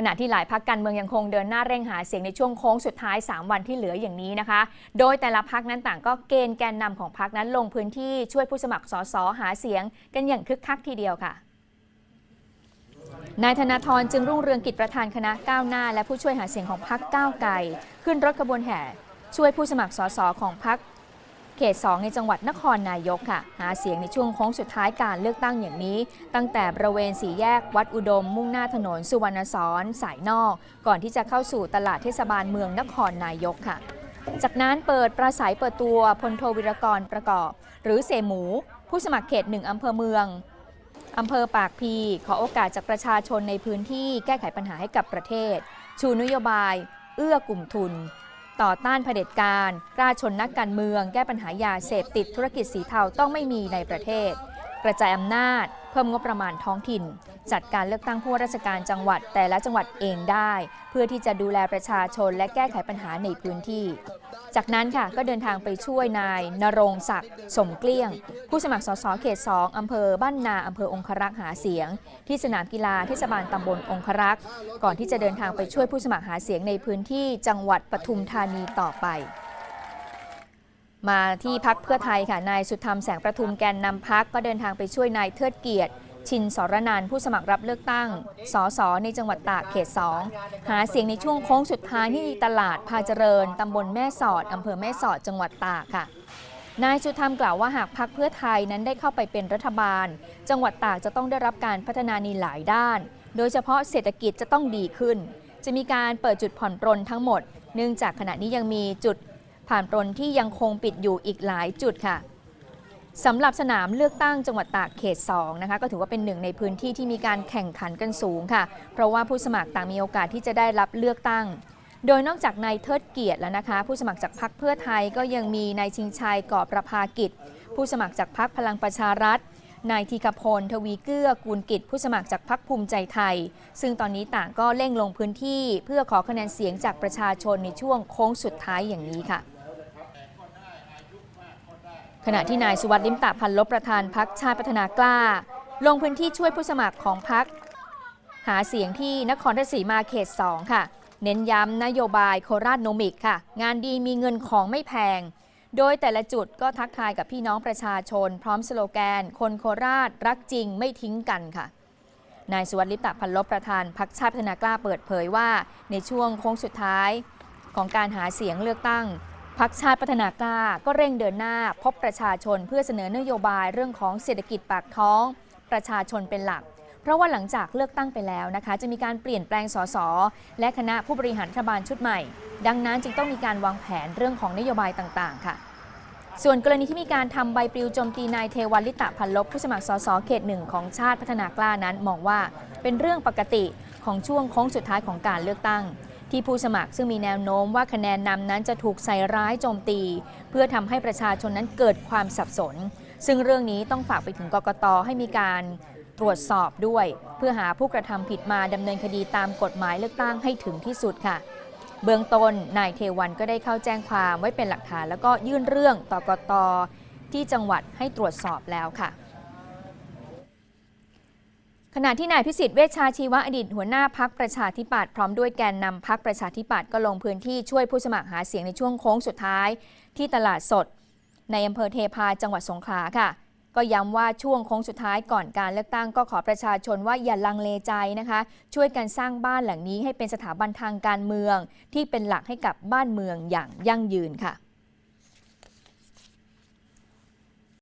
ขณะที่หลายพักการเมืองยังคงเดินหน้าเร่งหาเสียงในช่วงโค้งสุดท้าย 3 วันที่เหลืออย่างนี้นะคะ โดยแต่ละพักนั้นต่างก็เกณฑ์แกนนำของพักนั้นลงพื้นที่ช่วยผู้สมัครสสหาเสียง กันอย่างคึกคักทีเดียวค่ะนายธนาธรจึงรุ่งเรืองกิจประธานคณะก้าวหน้า และผู้ช่วยหาเสียงของพักก้าวไกลขึ้นรถขบวนแห่ ช่วยผู้สมัครสสของพัก เขต 2 ในจังหวัดนครนายกค่ะ หาเสียงในช่วงโค้งสุดท้ายการเลือกตั้งอย่างนี้ ตั้งแต่บริเวณสี่แยกวัดอุดม มุ่งหน้าถนนสุวรรณสอนสายนอก ก่อนที่จะเข้าสู่ตลาดเทศบาลเมืองนครนายกค่ะ จากนั้นเปิดประสัยเปิดตัวพลโทวิรกรประกอบ หรือเสหมู ผู้สมัครเขตหนึ่งอำเภอเมืองอำเภอปากพี ขอโอกาสจากประชาชนในพื้นที่แก้ไขปัญหาให้กับประเทศ ชูนโยบาย เอื้อกลุ่มทุน ต่อต้านเผด็จการกล้าชนนักการเมือง แก้ปัญหายาเสพติดธุรกิจสีเทาต้องไม่มีในประเทศ กระจายอำนาจ เพิ่มงบประมาณท้องถิ่น จัดการเลือกตั้งผู้ว่าราชการจังหวัดแต่ละจังหวัดเองได้ เพื่อที่จะดูแลประชาชนและแก้ไขปัญหาในพื้นที่ จากนั้นค่ะก็เดินทางไปช่วยนายนรงศักดิ์สมเกลี้ยง ผู้สมัครสสเขต 2อำเภอบ้านนาอำเภอองครักษ์หาเสียง ที่สนามกีฬาเทศบาลตำบลองครักษ์ก่อนที่จะเดินทางไปช่วยผู้สมัครหาเสียงในพื้นที่จังหวัดปทุมธานีต่อไป มาที่พักเพื่อไทยค่ะนายสุธรรมแสงประทุมแกนนำพักก็เดินทางไปช่วยนายเทิดเกียรติ ชินสรนันผู้สมัครรับเลือกตั้ง สสในจังหวัดตากเขต 2 หาเสียงในช่วงโค้งสุดท้ายที่ตลาดพาเจริญตำบลแม่สอดอำเภอแม่สอดจังหวัดตากค่ะนายสุธรรมกล่าวว่าหากพักเพื่อไทยนั้นได้เข้าไปเป็นรัฐบาล จังหวัดตากจะต้องได้รับการพัฒนาในหลายด้าน โดยเฉพาะเศรษฐกิจจะต้องดีขึ้น จะมีการเปิดจุดผ่อนปรนทั้งหมด เนื่องจากขณะนี้ยังมีจุด ผ่านปรนที่ยังคงปิดอยู่อีกหลายจุดค่ะสำหรับสนามเลือกตั้งจังหวัดตากเขต2นะคะก็ถือว่าเป็นหนึ่งในพื้นที่ที่มีการแข่งขันกันสูงค่ะ เพราะว่าผู้สมัครต่างมีโอกาสที่จะได้รับเลือกตั้ง โดยนอกจากนายเทิดเกียรติแล้วนะคะ ผู้สมัครจากพรรคเพื่อไทยก็ยังมีนายชิงชัยก่อประภากิจ ผู้สมัครจากพรรคพลังประชารัฐนายธีคพลทวีเกื้อกูลกิจ ผู้สมัครจากพรรคภูมิใจไทย ซึ่งตอนนี้ต่างก็เร่งลงพื้นที่ เพื่อขอคะแนนเสียงจากประชาชนในช่วงโค้งสุดท้ายอย่างนี้ค่ะ ขณะที่นายสุวัสดิ์ลิมตะพันลบประธานพักชาติพัฒนากล้า ลงพื้นที่ช่วยผู้สมัครของพักหาเสียงที่นครราชสีมาเขต 2 ค่ะ เน้นย้ำนโยบายโคราชโนมิกค่ะ งานดีมีเงินของไม่แพง โดยแต่ละจุดก็ทักทายกับพี่น้องประชาชน พร้อมสโลแกน คนโคราชรักจริงไม่ทิ้งกันค่ะนายสุวัสดิ์ลิปตะพันลบประธานพักชาติพัฒนากล้าเปิดเผยว่า ในช่วงโค้งสุดท้ายของการหาเสียงเลือกตั้ง พักชาติพัฒนากล้าก็เร่งเดินหน้าพบประชาชนเพื่อเสนอนโยบายเรื่องของเศรษฐกิจปากท้อง ประชาชนเป็นหลัก เพราะว่าหลังจากเลือกตั้งไปแล้วนะคะ จะมีการเปลี่ยนแปลงสสและคณะผู้บริหารรัฐบาลชุดใหม่ ดังนั้นจึงต้องมีการวางแผนเรื่องของนโยบายต่างๆ ค่ะ ส่วนกรณีที่มีการทำใบปลิวโจมตีนายเทวันลิตะพันลบผู้สมัครสสเขตหนึ่งของชาติพัฒนากล้านั้นมองว่าเป็นเรื่องปกติของช่วงโค้งสุดท้ายของการเลือกตั้ง ที่ผู้สมัครซึ่งมีแนวโน้มว่าคะแนนนำนั้นจะถูกใส่ร้ายโจมตี เพื่อทำให้ประชาชนนั้นเกิดความสับสน ซึ่งเรื่องนี้ต้องฝากไปถึงกกตให้มีการตรวจสอบด้วย เพื่อหาผู้กระทำผิดมาดำเนินคดีตามกฎหมายเลือกตั้งให้ถึงที่สุดค่ะ เบื้องต้นนายเทวันก็ได้เข้าแจ้งความไว้เป็นหลักฐาน แล้วก็ยื่นเรื่องต่อกตที่จังหวัดให้ตรวจสอบแล้วค่ะ ขณะที่นายพิสิทธิ์เวชชาชีวะอดีตหัวหน้าพักประชาธิปัตย์พร้อมด้วยแกนนำพักประชาธิปัตย์ก็ลงพื้นที่ช่วยผู้สมัครหาเสียงในช่วงโค้งสุดท้าย ที่ตลาดสด ในอำเภอเทพาจังหวัดสงขลาค่ะ ก็ย้ำว่าช่วงโค้งสุดท้ายก่อนการเลือกตั้งก็ขอประชาชนว่าอย่าลังเลใจนะคะ ช่วยกันสร้างบ้านหลังนี้ให้เป็นสถาบันทางการเมือง ที่เป็นหลักให้กับบ้านเมืองอย่างยั่งยืนค่ะ